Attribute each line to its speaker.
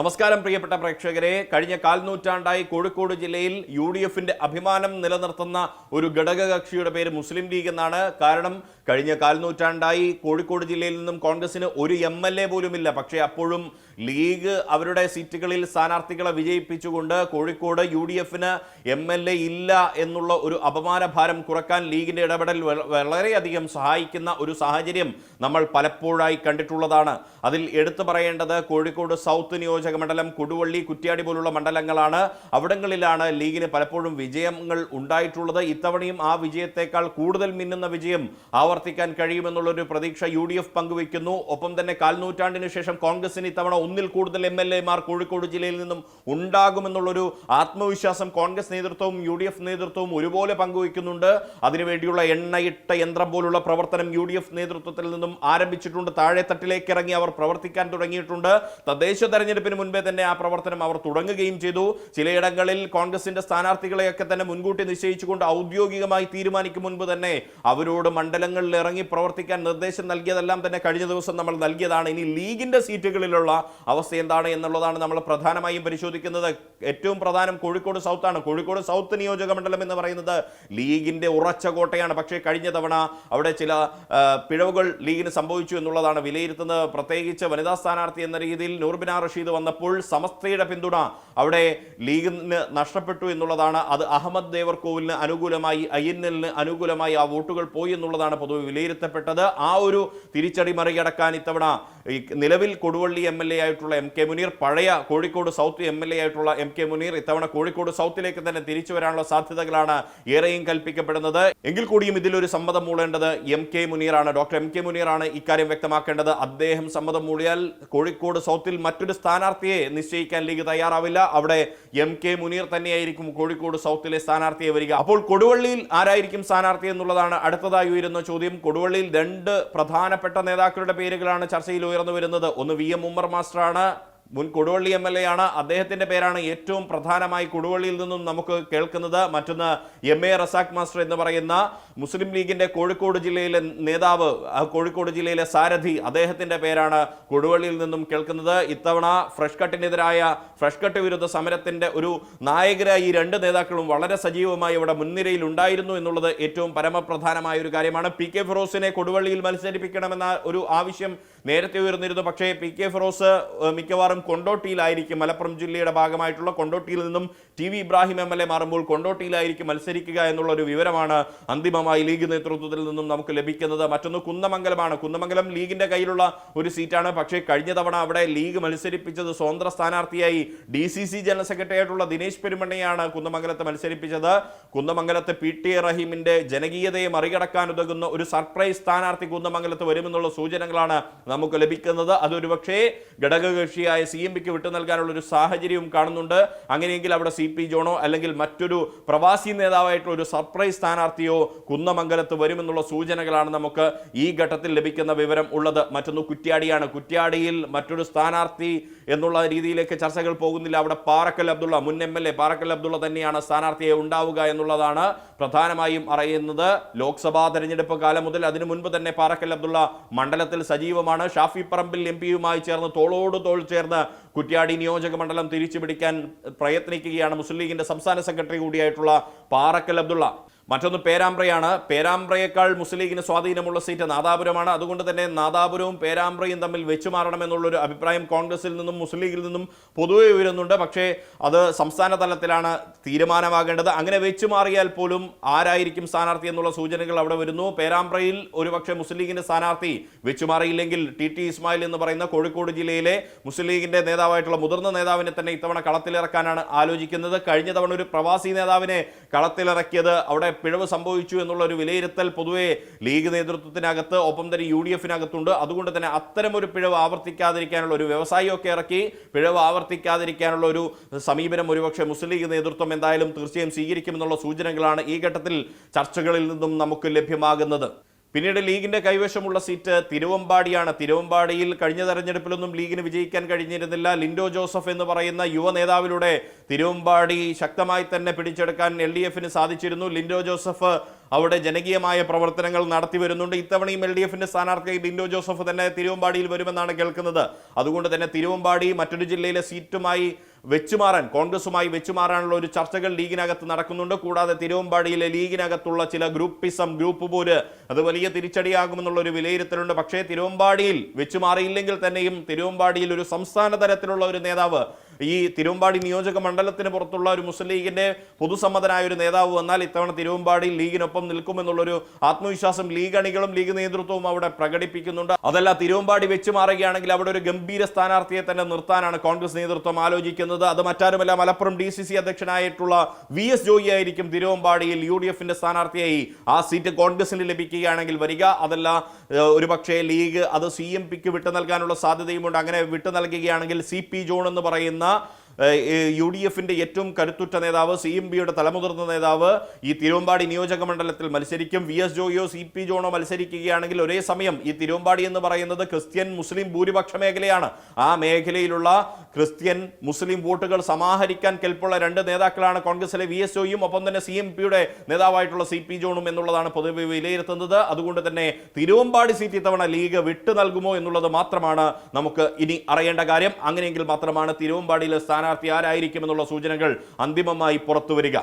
Speaker 1: നമസ്കാരം പ്രിയപ്പെട്ട പ്രേക്ഷകരെ. കഴിഞ്ഞ കാൽനൂറ്റാണ്ടായി കോഴിക്കോട് ജില്ലയിൽ യു ഡി എഫിന്റെ അഭിമാനം നിലനിർത്തുന്ന ഒരു ഘടകകക്ഷിയുടെ പേര് മുസ്ലിം ലീഗ് എന്നാണ്. കാരണം കഴിഞ്ഞ കാൽനൂറ്റാണ്ടായി കോഴിക്കോട് ജില്ലയിൽ നിന്നും കോൺഗ്രസിന് ഒരു എം എൽ എ പോലുമില്ല. പക്ഷേ അപ്പോഴും ലീഗ് അവരുടെ സീറ്റുകളിൽ സ്ഥാനാർത്ഥികളെ വിജയിപ്പിച്ചുകൊണ്ട് കോഴിക്കോട് യു ഡി എഫിന് എം എൽ എ ഇല്ല എന്നുള്ള ഒരു അപമാന ഭാരം കുറയ്ക്കാൻ ലീഗിന്റെ ഇടപെടൽ വളരെയധികം സഹായിക്കുന്ന ഒരു സാഹചര്യം നമ്മൾ പലപ്പോഴായി കണ്ടിട്ടുള്ളതാണ്. അതിൽ എടുത്തു പറയേണ്ടത് കോഴിക്കോട് സൗത്ത് നിയോജക മണ്ഡലം കൊടുവള്ളി കുറ്റ്യാടി പോലുള്ള മണ്ഡലങ്ങളാണ്. അവിടങ്ങളിലാണ് ലീഗിന് പലപ്പോഴും വിജയങ്ങൾ ഉണ്ടായിട്ടുള്ളത്. ഇത്തവണയും ആ വിജയത്തെക്കാൾ കൂടുതൽ മിന്നുന്ന വിജയം ആവർത്തിക്കാൻ കഴിയുമെന്നുള്ളൊരു പ്രതീക്ഷ യു ഡി എഫ് പങ്കുവയ്ക്കുന്നു. ഒപ്പം തന്നെ കാൽനൂറ്റാണ്ടിന് ശേഷം കോൺഗ്രസിന് ഇത്തവണ ഒന്നിൽ കൂടുതൽ എം എൽ എമാർ കോഴിക്കോട് ജില്ലയിൽ നിന്നും ഉണ്ടാകുമെന്നുള്ളൊരു ആത്മവിശ്വാസം കോൺഗ്രസ് നേതൃത്വവും യു ഡി എഫ് നേതൃത്വവും ഒരുപോലെ പങ്കുവയ്ക്കുന്നുണ്ട്. അതിനുവേണ്ടിയുള്ള എണ്ണയിട്ട യന്ത്രം പോലുള്ള പ്രവർത്തനം യു ഡി എഫ് നേതൃത്വത്തിൽ നിന്നും ആരംഭിച്ചിട്ടുണ്ട്. താഴെ തട്ടിലേക്ക് ഇറങ്ങി അവർ പ്രവർത്തിക്കാൻ തുടങ്ങിയിട്ടുണ്ട്. തദ്ദേശ തെരഞ്ഞെടുപ്പിന് മുൻപേ തന്നെ ആ പ്രവർത്തനം അവർ തുടങ്ങുകയും ചെയ്തു. ചിലയിടങ്ങളിൽ കോൺഗ്രസിന്റെ സ്ഥാനാർത്ഥികളെയൊക്കെ തന്നെ മുൻകൂട്ടി നിശ്ചയിച്ചുകൊണ്ട് ഔദ്യോഗികമായി തീരുമാനിക്കും മുൻപ് തന്നെ അവരോട് മണ്ഡലങ്ങളിൽ ഇറങ്ങി പ്രവർത്തിക്കാൻ നിർദ്ദേശം നൽകിയതെല്ലാം തന്നെ കഴിഞ്ഞ ദിവസം നമ്മൾ നൽകിയതാണ്. ഇനി ലീഗിന്റെ സീറ്റുകളിലുള്ള അവസ്ഥ എന്താണ് എന്നുള്ളതാണ് നമ്മൾ പ്രധാനമായും പരിശോധിക്കുന്നത്. ഏറ്റവും പ്രധാനം കോഴിക്കോട് സൗത്ത് ആണ്. കോഴിക്കോട് സൗത്ത് നിയോജക മണ്ഡലം എന്ന് പറയുന്നത് ലീഗിന്റെ ഉറച്ച കോട്ടയാണ്. പക്ഷേ കഴിഞ്ഞ തവണ അവിടെ ചില പിഴവുകൾ ലീഗിന് സംഭവിച്ചു എന്നുള്ളതാണ് വിലയിരുത്തുന്നത്. പ്രത്യേകിച്ച് വനിതാ സ്ഥാനാർത്ഥി എന്ന രീതിയിൽ നൂർബിന റഷീദ് വന്നപ്പോൾ സമസ്തയുടെ പിന്തുണ അവിടെ ലീഗിന് നഷ്ടപ്പെട്ടു എന്നുള്ളതാണ്. അത് അഹമ്മദ് ദേവർകോവിലിന് അനുകൂലമായി ഐ എൻ എല്ലിന് അനുകൂലമായി ആ വോട്ടുകൾ പോയി എന്നുള്ളതാണ് പൊതുവെ വിലയിരുത്തപ്പെട്ടത്. ആ ഒരു തിരിച്ചടി മറികടക്കാൻ ഇത്തവണ നിലവിൽ കൊടുവള്ളി എം എൽ എ ആയിട്ടുള്ള എം കെ മുനീർ പഴയ Kozhikode south M L A ആയിട്ടുള്ള എം കെ മുനീർ ഇത്തവണ കോഴിക്കോട് സൗത്തിലേക്ക് തന്നെ തിരിച്ചു വരാനുള്ള സാധ്യതകളാണ് ഏറെയും കൽപ്പിക്കപ്പെടുന്നത്. എങ്കിൽ കൂടിയും ഇതിലൊരു സമ്മതം മൂളേണ്ടത് എം കെ മുനീറാണ്. ഡോക്ടർ എം കെ മുനീറാണ് ഇക്കാര്യം വ്യക്തമാക്കേണ്ടത്. അദ്ദേഹം സമ്മതം മൂളിയാൽ കോഴിക്കോട് സൗത്തിൽ മറ്റൊരു സ്ഥാനാർത്ഥിയെ നിശ്ചയിക്കാൻ ലീഗ് തയ്യാറാവില്ല. അവിടെ എം കെ മുനീർ തന്നെയായിരിക്കും കോഴിക്കോട് സൗത്തിലെ സ്ഥാനാർത്ഥിയെ വരിക. അപ്പോൾ കൊടുവള്ളിയിൽ ആരായിരിക്കും സ്ഥാനാർത്ഥി എന്നുള്ളതാണ് അടുത്തതായി ഉയരുന്ന ചോദ്യം. കൊടുവള്ളിയിൽ രണ്ട് പ്രധാനപ്പെട്ട നേതാക്കളുടെ പേരുകളാണ് ചർച്ചയിൽ ഉയർന്നു വരുന്നത്. ഒന്ന് വി എം ഉമ്മർ മാസ്റ്ററാണ്. മുൻ കൊടുവള്ളി എം എൽ എ ആണ് അദ്ദേഹത്തിന്റെ പേരാണ് ഏറ്റവും പ്രധാനമായി കൊടുവള്ളിയിൽ നിന്നും നമുക്ക് കേൾക്കുന്നത്. മറ്റൊന്ന് എം എ റസാഖ് മാസ്റ്റർ എന്ന് പറയുന്ന മുസ്ലിം ലീഗിന്റെ കോഴിക്കോട് ജില്ലയിലെ നേതാവ് കോഴിക്കോട് ജില്ലയിലെ സാരഥി അദ്ദേഹത്തിന്റെ പേരാണ് കൊടുവള്ളിയിൽ നിന്നും കേൾക്കുന്നത്. ഇത്തവണ ഫ്രഷ് കട്ടിനെതിരായ ഫ്രഷ് കട്ട് വിരുദ്ധ സമരത്തിന്റെ ഒരു നായകരായി ഈ രണ്ട് നേതാക്കളും വളരെ സജീവമായി ഇവിടെ മുൻനിരയിൽ ഉണ്ടായിരുന്നു എന്നുള്ളത് ഏറ്റവും പരമപ്രധാനമായ ഒരു കാര്യമാണ്. പി കെ ഫിറോസിനെ കൊടുവള്ളിയിൽ മത്സരിപ്പിക്കണമെന്ന ഒരു ആവശ്യം നേരത്തെ ഉയർന്നിരുന്നു. പക്ഷേ പി കെ ഫിറോസ് മിക്കവാറും കൊണ്ടോട്ടിയിലായിരിക്കും മലപ്പുറം ജില്ലയുടെ ഭാഗമായിട്ടുള്ള കൊണ്ടോട്ടിയിൽ നിന്നും T V Ibrahim M L A മാറുമ്പോൾ കൊണ്ടോട്ടിയിലായിരിക്കും മത്സരിക്കുക എന്നുള്ള ഒരു വിവരമാണ് അന്തിമമായി ലീഗ് നേതൃത്വത്തിൽ നിന്നും നമുക്ക് ലഭിക്കുന്നത്. മറ്റൊന്ന് കുന്നമംഗലമാണ്. കുന്നമംഗലം ലീഗിന്റെ കയ്യിലുള്ള ഒരു സീറ്റാണ്. പക്ഷേ കഴിഞ്ഞ തവണ അവിടെ ലീഗ് മത്സരിപ്പിച്ചത് സ്വതന്ത്ര സ്ഥാനാർത്ഥിയായി D C C general secretary ആയിട്ടുള്ള ദിനേശ് പെരുമണ്ണയാണ് കുന്നമംഗലത്തെ മത്സരിപ്പിച്ചത്. കുന്നമംഗലത്തെ പി ടി റഹീമിന്റെ ജനകീയതയെ മറികടക്കാൻ ഉതകുന്ന ഒരു സർപ്രൈസ് സ്ഥാനാർത്ഥി കുന്നമംഗലത്ത് വരുമെന്നുള്ള സൂചനകളാണ് നമുക്ക് ലഭിക്കുന്നത്. അതൊരു പക്ഷേ ഘടകകക്ഷിയായ സി എം പിക്ക് വിട്ടു നൽകാനുള്ള ഒരു സാഹചര്യവും കാണുന്നുണ്ട്. അങ്ങനെയെങ്കിൽ അവിടെ സി പി ജോണോ അല്ലെങ്കിൽ മറ്റൊരു പ്രവാസി നേതാവായിട്ടുള്ള ഒരു സർപ്രൈസ് സ്ഥാനാർത്ഥിയോ കുന്നമംഗലത്ത് വരുമെന്നുള്ള സൂചനകളാണ് നമുക്ക് ഈ ഘട്ടത്തിൽ ലഭിക്കുന്ന വിവരം ഉള്ളത്. മറ്റൊന്ന് കുറ്റ്യാടിയാണ്. കുറ്റ്യാടിയിൽ മറ്റൊരു സ്ഥാനാർത്ഥി എന്നുള്ള രീതിയിലേക്ക് ചർച്ചകൾ പോകുന്നില്ല. അവിടെ പാറക്കൽ അബ്ദുള്ള മുൻ M L A Parakkal Abdulla തന്നെയാണ് സ്ഥാനാർത്ഥിയെ ഉണ്ടാവുക എന്നുള്ളതാണ് പ്രധാനമായും അറിയുന്നത്. ലോക്സഭാ തെരഞ്ഞെടുപ്പ് കാലം മുതൽ അതിനു മുൻപ് തന്നെ പാറക്കൽ അബ്ദുള്ള മണ്ഡലത്തിൽ സജീവമാണ്. ഷാഫി പറമ്പിൽ എം പിയുമായി ചേർന്ന് തോളോട് തോൾ ചേർന്ന് കുറ്റ്യാടി നിയോജക മണ്ഡലം തിരിച്ചു പിടിക്കാൻ പ്രയത്നിക്കുകയാണ് മുസ്ലിം ലീഗിന്റെ സംസ്ഥാന സെക്രട്ടറി കൂടിയായിട്ടുള്ള പാറക്കൽ അബ്ദുള്ള. മറ്റൊന്ന് പേരാമ്പ്രയാണ്. പേരാമ്പ്രയേക്കാൾ മുസ്ലിം ലീഗിന് സ്വാധീനമുള്ള സീറ്റ് നാദാപുരമാണ്. അതുകൊണ്ട് തന്നെ നാദാപുരവും പേരാമ്പ്രയും തമ്മിൽ വെച്ചു മാറണമെന്നുള്ളൊരു അഭിപ്രായം കോൺഗ്രസിൽ നിന്നും മുസ്ലിം ലീഗിൽ നിന്നും പൊതുവെ ഉയരുന്നുണ്ട്. പക്ഷേ അത് സംസ്ഥാന തലത്തിലാണ് തീരുമാനമാകേണ്ടത്. അങ്ങനെ വെച്ചു മാറിയാൽ പോലും ആരായിരിക്കും സ്ഥാനാർത്ഥി എന്നുള്ള സൂചനകൾ അവിടെ വരുന്നു. പേരാമ്പ്രയിൽ ഒരുപക്ഷെ മുസ്ലിം ലീഗിന്റെ സ്ഥാനാർത്ഥി വെച്ചു മാറിയില്ലെങ്കിൽ ടി ടി ഇസ്മായിൽ എന്ന് പറയുന്ന കോഴിക്കോട് ജില്ലയിലെ മുസ്ലിം ലീഗിന്റെ നേതാവായിട്ടുള്ള മുതിർന്ന നേതാവിനെ തന്നെ ഇത്തവണ കളത്തിലിറക്കാനാണ് ആലോചിക്കുന്നത്. കഴിഞ്ഞ തവണ ഒരു പ്രവാസി നേതാവിനെ കളത്തിലിറക്കിയത് അവിടെ പിഴവ് സംഭവിച്ചു എന്നുള്ള ഒരു വിലയിരുത്തൽ പൊതുവെ ലീഗ് നേതൃത്വത്തിനകത്ത് ഒപ്പം തന്നെ യു ഡി എഫിനകത്തുണ്ട് അതുകൊണ്ട് തന്നെ അത്തരം ഒരു പിഴവ് ആവർത്തിക്കാതിരിക്കാനുള്ള ഒരു വ്യവസായിയൊക്കെ ഇറക്കി. പിഴവ് ആവർത്തിക്കാതിരിക്കാനുള്ള ഒരു സമീപനം ഒരുപക്ഷെ മുസ്ലിം ലീഗ് നേതൃത്വം എന്തായാലും തീർച്ചയായും സ്വീകരിക്കുമെന്നുള്ള സൂചനകളാണ് ഈ ഘട്ടത്തിൽ ചർച്ചകളിൽ നിന്നും നമുക്ക് ലഭ്യമാകുന്നത്. പിന്നീട് ലീഗിന്റെ കൈവശമുള്ള സീറ്റ് തിരുവമ്പാടിയാണ്. തിരുവമ്പാടിയിൽ കഴിഞ്ഞ തെരഞ്ഞെടുപ്പിലൊന്നും ലീഗിന് വിജയിക്കാൻ കഴിഞ്ഞിരുന്നില്ല. ലിൻഡോ ജോസഫ് എന്ന് പറയുന്ന യുവ നേതാവിലൂടെ തിരുവമ്പാടി ശക്തമായി തന്നെ പിടിച്ചെടുക്കാൻ എൽ ഡി എഫിന് സാധിച്ചിരുന്നു. ലിൻഡോ ജോസഫ് അവിടെ ജനകീയമായ പ്രവർത്തനങ്ങൾ നടത്തി വരുന്നുണ്ട്. ഇത്തവണയും എൽ ഡി എഫിന്റെ സ്ഥാനാർത്ഥി ലിൻഡോ ജോസഫ് തന്നെ തിരുവമ്പാടിയിൽ വരുമെന്നാണ് കേൾക്കുന്നത്. അതുകൊണ്ട് തന്നെ തിരുവമ്പാടി മറ്റൊരു ജില്ലയിലെ സീറ്റുമായി വെച്ചുമാറാൻ കോൺഗ്രസുമായി വെച്ചുമാറാനുള്ള ഒരു ചർച്ചകൾ ലീഗിനകത്ത് നടക്കുന്നുണ്ട്. കൂടാതെ തിരുവമ്പാടിയിലെ ലീഗിനകത്തുള്ള ചില ഗ്രൂപ്പിസം ഗ്രൂപ്പ് പോര് അത് വലിയ തിരിച്ചടിയാകുമെന്നുള്ള ഒരു വിലയിരുത്തലുണ്ട്. പക്ഷേ തിരുവമ്പാടിയിൽ വെച്ചുമാറിയില്ലെങ്കിൽ തന്നെയും തിരുവമ്പാടിയിൽ ഒരു സംസ്ഥാന തലത്തിലുള്ള ഒരു നേതാവ് ഈ തിരുവമ്പാടി നിയോജക മണ്ഡലത്തിന് പുറത്തുള്ള ഒരു മുസ്ലിം ലീഗിന്റെ പൊതുസമ്മതനായ ഒരു നേതാവ് വന്നാൽ ഇത്തവണ തിരുവമ്പാടി ലീഗിനൊപ്പം നിൽക്കുമെന്നുള്ളൊരു ആത്മവിശ്വാസം ലീഗ് അണികളും ലീഗ് നേതൃത്വവും അവിടെ പ്രകടിപ്പിക്കുന്നുണ്ട്. അതല്ല തിരുവമ്പാടി വെച്ച് മാറുകയാണെങ്കിൽ അവിടെ ഒരു ഗംഭീര സ്ഥാനാർത്ഥിയെ തന്നെ നിർത്താനാണ് കോൺഗ്രസ് നേതൃത്വം ആലോചിക്കുന്നത്. അത് മറ്റാരുമല്ല മലപ്പുറം ഡി സി സി അധ്യക്ഷനായിട്ടുള്ള വി എസ് ജോയി ആയിരിക്കും തിരുവമ്പാടിയിൽ യു ഡി എഫിന്റെ സ്ഥാനാർത്ഥിയായി ആ സീറ്റ് കോൺഗ്രസിന് ലഭിക്കുകയാണെങ്കിൽ വരിക. അതല്ല ഒരു ഒരുപക്ഷേ ലീഗ് അത് സി എം പിക്ക് വിട്ടു നൽകാനുള്ള സാധ്യതയുമുണ്ട്. അങ്ങനെ വിട്ടു നൽകുകയാണെങ്കിൽ സി പി ജോൺ എന്ന് പറയുന്ന യു ഡി എഫിന്റെ ഏറ്റവും കരുത്തുറ്റ നേതാവ് സി എം ബിയുടെ തലമുതിർന്ന നേതാവ് ഈ തിരുവമ്പാടി നിയോജക മണ്ഡലത്തിൽ മത്സരിക്കും. വി എസ് ജോയിയോ സി പി ജോണോ മത്സരിക്കുകയാണെങ്കിൽ ഒരേ സമയം ഈ തിരുവമ്പാടി എന്ന് പറയുന്നത് ക്രിസ്ത്യൻ മുസ്ലിം ഭൂരിപക്ഷ മേഖലയാണ്. ആ മേഖലയിലുള്ള ക്രിസ്ത്യൻ മുസ്ലിം വോട്ടുകൾ സമാഹരിക്കാൻ കെൽപ്പുള്ള രണ്ട് നേതാക്കളാണ് കോൺഗ്രസിലെ വി എസ് ഒയും ഒപ്പം തന്നെ സി എം പിയുടെ നേതാവായിട്ടുള്ള സി പി ജോണും എന്നുള്ളതാണ് പൊതുവെ വിലയിരുത്തുന്നത്. അതുകൊണ്ട് തന്നെ തിരുവമ്പാടി സീറ്റ് ഇത്തവണ ലീഗ് വിട്ടു നൽകുമോ എന്നുള്ളത് മാത്രമാണ് നമുക്ക് ഇനി അറിയേണ്ട കാര്യം. അങ്ങനെയെങ്കിൽ മാത്രമാണ് തിരുവമ്പാടിയിലെ സ്ഥാനാർത്ഥി ആരായിരിക്കും എന്നുള്ള സൂചനകൾ അന്തിമമായി പുറത്തു വരിക